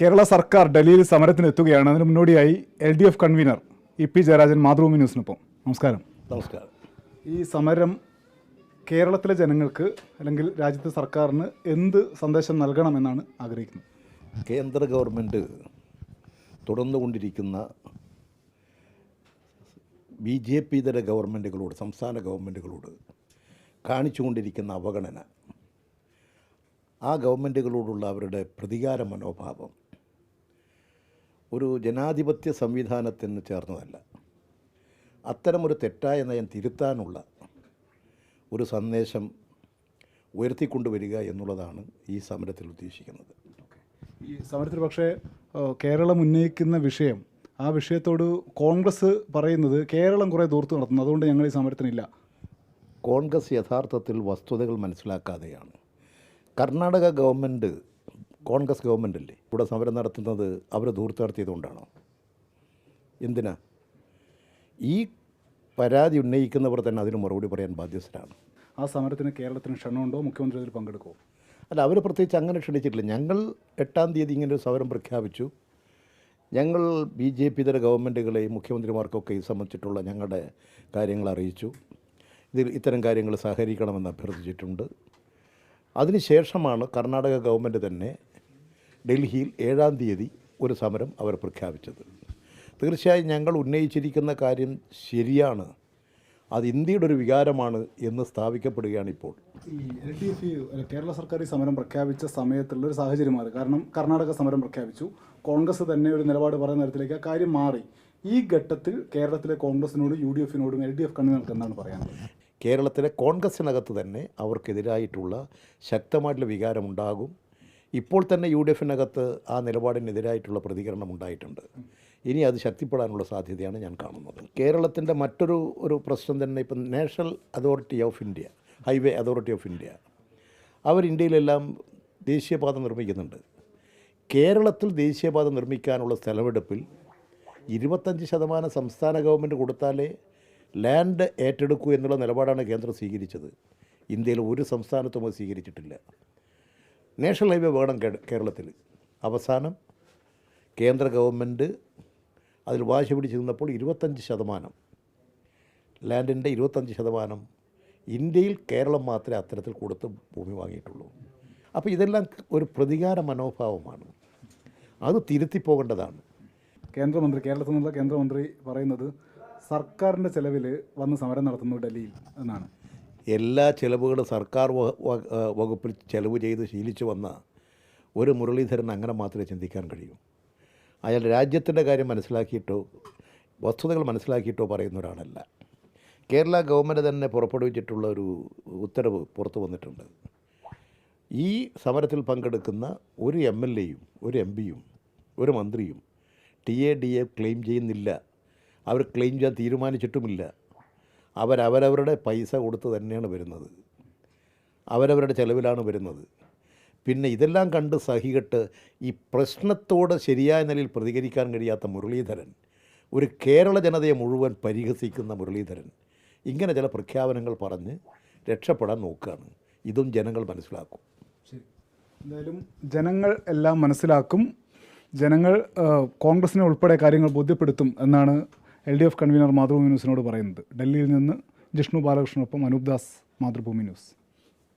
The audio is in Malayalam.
കേരള സർക്കാർ ഡൽഹിയിൽ സമരത്തിന് എത്തുകയാണ്. അതിന് മുന്നോടിയായി L D F convenor E P Jayarajan Mathrubhumi ന്യൂസിനൊപ്പം. നമസ്കാരം. നമസ്കാരം. ഈ സമരം കേരളത്തിലെ ജനങ്ങൾക്ക് അല്ലെങ്കിൽ രാജ്യത്തെ സർക്കാരിന് എന്ത് സന്ദേശം നൽകണമെന്നാണ് ആഗ്രഹിക്കുന്നത്? കേന്ദ്ര ഗവൺമെന്റ് തുടർന്നുകൊണ്ടിരിക്കുന്ന ബി ജെ പി ഇതര ഗവൺമെന്റുകളോട് സംസ്ഥാന ഗവൺമെന്റുകളോട് കാണിച്ചുകൊണ്ടിരിക്കുന്ന അവഗണന ആ ഗവൺമെന്റുകളോടുള്ള അവരുടെ പ്രതികാര മനോഭാവം ഒരു ജനാധിപത്യ സംവിധാനത്തിന് ചേർന്നതല്ല. അത്തരമൊരു തെറ്റായ നയം തിരുത്താനുള്ള ഒരു സന്ദേശം ഉയർത്തിക്കൊണ്ടുവരിക എന്നുള്ളതാണ് ഈ സമരത്തിൽ ഉദ്ദേശിക്കുന്നത്. ഈ സമരത്തിൽ പക്ഷേ കേരളം ഉന്നയിക്കുന്ന വിഷയം ആ വിഷയത്തോട് കോൺഗ്രസ് പറയുന്നത് കേരളം കുറേ ദൂർത്ത് നടത്തുന്നു. അതുകൊണ്ട് ഞങ്ങൾ ഈ സമരത്തിനില്ല. കോൺഗ്രസ് യഥാർത്ഥത്തിൽ വസ്തുതകൾ മനസ്സിലാക്കാതെയാണ്. കർണാടക ഗവൺമെന്റ് കോൺഗ്രസ് ഗവൺമെന്റ് അല്ലേ ഇവിടെ സമരം നടത്തുന്നത് അവർ ദൂർത്ത് നടത്തിയതുകൊണ്ടാണോ എന്തിനാ? ഈ പരാതി ഉന്നയിക്കുന്നവർ തന്നെ അതിന് മറുപടി പറയാൻ ബാധ്യസ്ഥരാണ്. ആ സമരത്തിന് കേരളത്തിന് ക്ഷണമുണ്ടോ? മുഖ്യമന്ത്രി അതിൽ പങ്കെടുക്കുമോ അല്ല അവർ പ്രത്യേകിച്ച് അങ്ങനെ ക്ഷണിച്ചിട്ടില്ല. ഞങ്ങൾ എട്ടാം തീയതി ഇങ്ങനെ ഒരു സമരം പ്രഖ്യാപിച്ചു. ഞങ്ങൾ ബി ജെ പി ഇതര ഗവൺമെന്റുകളെയും മുഖ്യമന്ത്രിമാർക്കൊക്കെ ഇത് സംബന്ധിച്ചിട്ടുള്ള ഞങ്ങളുടെ കാര്യങ്ങൾ അറിയിച്ചു. ഇതിൽ ഇത്തരം കാര്യങ്ങൾ സഹകരിക്കണമെന്ന് അഭ്യർത്ഥിച്ചിട്ടുണ്ട്. അതിനുശേഷമാണ് കർണാടക ഗവൺമെന്റ് തന്നെ ഡൽഹിയിൽ ഏഴാം തീയതി ഒരു സമരം അവർ പ്രഖ്യാപിച്ചത്. തീർച്ചയായും ഞങ്ങൾ ഉന്നയിച്ചിരിക്കുന്ന കാര്യം ശരിയാണ്. അത് ഇന്ത്യയുടെ ഒരു വികാരമാണ് എന്ന് സ്ഥാപിക്കപ്പെടുകയാണ് ഇപ്പോൾ. ഈ എൽ ഡി എഫ് കേരള സർക്കാർ ഈ സമരം പ്രഖ്യാപിച്ച സമയത്തുള്ള ഒരു സാഹചര്യം മാറി കാരണം കർണാടക സമരം പ്രഖ്യാപിച്ചു. കോൺഗ്രസ് തന്നെ ഒരു നിലപാട് പറയുന്ന തരത്തിലേക്ക് ആ കാര്യം മാറി. ഈ ഘട്ടത്തിൽ കേരളത്തിലെ കോൺഗ്രസിനോടും യു ഡി എഫിനോടും എൽ ഡി എഫ് കണ്ണുകൾക്ക് എന്താണ് പറയാനുള്ളത്? കേരളത്തിലെ കോൺഗ്രസിനകത്ത് തന്നെ അവർക്കെതിരായിട്ടുള്ള ശക്തമായിട്ടുള്ള വികാരമുണ്ടാകും. ഇപ്പോൾ തന്നെ യു ഡി എഫിനകത്ത് ആ നിലപാടിനെതിരായിട്ടുള്ള പ്രതികരണം ഉണ്ടായിട്ടുണ്ട്. ഇനി അത് ശക്തിപ്പെടാനുള്ള സാധ്യതയാണ് ഞാൻ കാണുന്നത്. കേരളത്തിന്റെ മറ്റൊരു ഒരു പ്രശ്നം തന്നെ ഇപ്പം national authority of India highway authority of India. അവർ ഇന്ത്യയിലെല്ലാം ദേശീയപാത നിർമ്മിക്കുന്നുണ്ട്. കേരളത്തിൽ ദേശീയപാത നിർമ്മിക്കാനുള്ള സ്ഥലമെടുപ്പിൽ ഇരുപത്തഞ്ച് ശതമാനം സംസ്ഥാന ഗവൺമെന്റ് കൊടുത്താലേ ലാൻഡ് ഏറ്റെടുക്കൂ എന്നുള്ള നിലപാടാണ് കേന്ദ്രം സ്വീകരിച്ചത്. ഇന്ത്യയിൽ ഒരു സംസ്ഥാനത്തും അത് സ്വീകരിച്ചിട്ടില്ല. നാഷണൽ ഹൈവേ വേണം കേരളത്തിൽ. അവസാനം കേന്ദ്ര ഗവൺമെന്റ് അതിൽ വാശി പിടിച്ച് നിന്നപ്പോൾ ഇരുപത്തഞ്ച് ശതമാനം ലാൻഡിന്റെ ഇരുപത്തഞ്ച് ശതമാനം ഇന്ത്യയിൽ കേരളം മാത്രമേ അത്തരത്തിൽ കൊടുത്ത് ഭൂമി വാങ്ങിയിട്ടുള്ളൂ. അപ്പോൾ ഇതെല്ലാം ഒരു പ്രതികാര മനോഭാവമാണ്. അത് തിരുത്തി പോകേണ്ടതാണ്. കേന്ദ്രമന്ത്രി കേരളത്തിൽ നിന്നുള്ള കേന്ദ്രമന്ത്രി പറയുന്നത് സർക്കാരിന്റെ ചെലവിൽ വന്ന് സമരം നടത്തുന്നു ഡൽഹിയിൽ എന്നാണ്. എല്ലാ ചിലവുകളും സർക്കാർ വകുപ്പിൽ ചെലവ് ചെയ്ത് ശീലിച്ചു വന്ന ഒരു മുരളീധരൻ അങ്ങനെ മാത്രമേ ചിന്തിക്കാൻ കഴിയൂ. അയാൾ രാജ്യത്തിന്റെ കാര്യം മനസ്സിലാക്കിയിട്ടോ വസ്തുതകൾ മനസ്സിലാക്കിയിട്ടോ പറയുന്ന ഒരാളല്ല. കേരള ഗവൺമെന്റ് തന്നെ പുറപ്പെടുവിച്ചിട്ടുള്ള ഒരു ഉത്തരവ് പുറത്തു വന്നിട്ടുണ്ട്. ഈ സമരത്തിൽ പങ്കെടുക്കുന്ന ഒരു എം എൽ എയും ഒരു എം പിയും ഒരു മന്ത്രിയും T A D A claim ചെയ്യുന്നില്ല. അവർ ക്ലെയിം ചെയ്യാൻ തീരുമാനിച്ചിട്ടുമില്ല. അവരവരവരുടെ പൈസ കൊടുത്ത് തന്നെയാണ് വരുന്നത്. അവരവരുടെ ചിലവിലാണ് വരുന്നത്. പിന്നെ ഇതെല്ലാം കണ്ട് സഹികെട്ട് ഈ പ്രശ്നത്തോട് ശരിയായ നിലയിൽ പ്രതികരിക്കാൻ കഴിയാത്ത മുരളീധരൻ ഒരു കേരള ജനതയെ മുഴുവൻ പരിഹസിക്കുന്ന മുരളീധരൻ ഇങ്ങനെ ചില പ്രഖ്യാപനങ്ങൾ പറഞ്ഞ് രക്ഷപ്പെടാൻ നോക്കുകയാണ്. ഇതും ജനങ്ങൾ മനസ്സിലാക്കും. എന്തായാലും ജനങ്ങൾ എല്ലാം മനസ്സിലാക്കും. ജനങ്ങൾ കോൺഗ്രസിനെ ഉൾപ്പെടെ കാര്യങ്ങൾ ബോധ്യപ്പെടുത്തും എന്നാണ് L D F convenor Mathrubhumi ന്യൂസിനോട് പറയുന്നത്. ഡൽഹിയിൽ നിന്ന് ജിഷ്ണു ബാലകൃഷ്ണനൊപ്പം അനൂപ് ദാസ് മാതൃഭൂമി ന്യൂസ്.